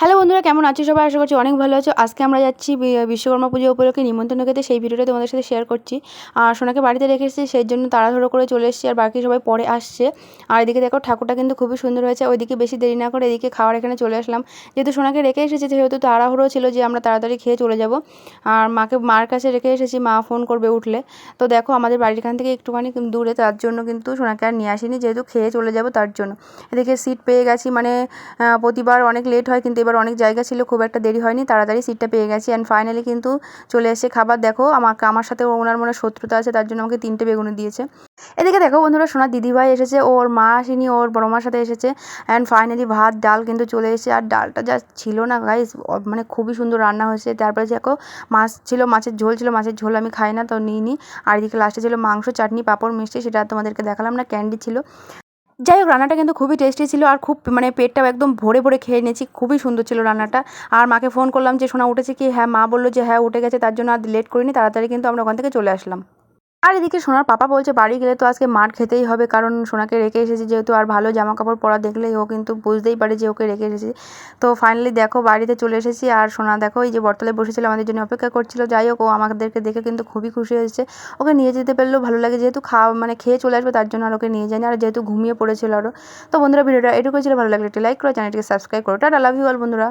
Hello বন্ধুরা, কেমন আছো সবাই? আশা করছি অনেক ভালো আছো। আজকে আমরা যাচ্ছি বিশ্বকর্মা পুজো উপলক্ষে নিমন্ত্রণ খেতে সেই ভিডিওটা তোমাদের সাথে শেয়ার করছি। আর সোনাকে বাড়িতে রেখে এসেছি, সেই জন্য তাড়াহুড়ো করে চলে এসেছি, আর বাকি সবাই পরে আসছে। আর এদিকে দেখো, ঠাকুরটা কিন্তু খুবই সুন্দর হয়েছে। ওইদিকে বেশি দেরি না করে এদিকে খাওয়ার এখানে চলে আসলাম। যেহেতু সোনাকে রেখে এসেছি, সেহেতু তাড়াহুড়ো ছিল যে আমরা তাড়াতাড়ি খেয়ে চলে যাব। আর মাকে, মার কাছে রেখে এসেছি, মা ফোন করবে উঠলে। তো দেখো, আমাদের বাড়ির এখান থেকে একটুখানি দূরে, তার জন্য কিন্তু সোনাকে আর নিয়ে আসিনি, যেহেতু খেয়ে চলে যাব তার জন্য। এদিকে সিট পেয়ে গেছি মানে প্রতিবার অনেক লেট হয়, কিন্তু এবার অনেক জায়গা ছিল, খুব একটা দেরি হয়নি, তাড়াতাড়ি সিটটা পেয়ে গেছি অ্যান্ড ফাইনালি কিন্তু চলে এসে খাবার দেখো, আমাকে, আমার সাথে ওনার মনে শত্রুতা আছে, তার জন্য আমাকে তিনটে বেগুনি দিয়েছে। এদিকে দেখো বন্ধুরা সোনার দিদিভাই এসেছে, ওর মা আসেনি, ওর বড় মার সাথে এসেছে অ্যান্ড ফাইনালি ভাত, ডাল কিন্তু চলে এসেছে, আর ডালটা যা ছিল না গাইস মানে খুবই সুন্দর রান্না হয়েছে, তারপরে দেখো মাছ ছিল, মাছের ঝোল ছিল, মাছের ঝোল আমি খাই না তো নিইনি, আর এদিকে লাস্টে ছিল মাংস, চাটনি, পাঁপড়, মিষ্টি, সেটা তোমাদেরকে দেখালাম না ক্যান্ডি ছিল। যাই হোক, রান্নাটা কিন্তু খুবই টেস্টি ছিল আর খুব মানে পেটটাও একদম ভরে ভরে খেয়ে নিয়েছি। খুবই সুন্দর ছিল রান্নাটা। আর মাকে ফোন করলাম যে, সোনা উঠেছে কি? হ্যাঁ মা বলল যে হ্যাঁ উঠে গেছে, তার জন্য আর লেট করিনি, তাড়াতাড়ি কিন্তু আমরা ওখান থেকে চলে আসলাম। আর এদিকে সোনার পাপা বলছে, বাড়ি গেলে তো আজকে মার খেতেই হবে। কারণ সোনাকে রেখে এসেছি যেহেতু আর ভালো জামা কাপড় পরা দেখলেই ও কিন্তু বুঝতেই পারে যে ওকে রেখে এসেছি। তো ফাইনালি দেখো, বাড়িতে চলে এসেছি। আর সোনা দেখো, এই যে বটতলে বসেছিল, আমাদের জন্য অপেক্ষা করছিল। যাই হোক, ও আমাদেরকে দেখে কিন্তু খুবই খুশি হয়েছে। ওকে নিয়ে যেতে পারলেও ভালো লাগে, যেহেতু খাওয়া মানে খেয়ে চলে আসবে, তার জন্য আর ওকে নিয়ে যায়নি। আর যেহেতু ঘুমিয়ে পড়েছিল আরও। তো বন্ধুরা, ভিডিওটা এটুকু ছিল। ভালো লাগলে একটি লাইক করো, চ্যানেলটিকে সাবস্ক্রাইব করো। টাটা লাভ ইউ অল বন্ধুরা।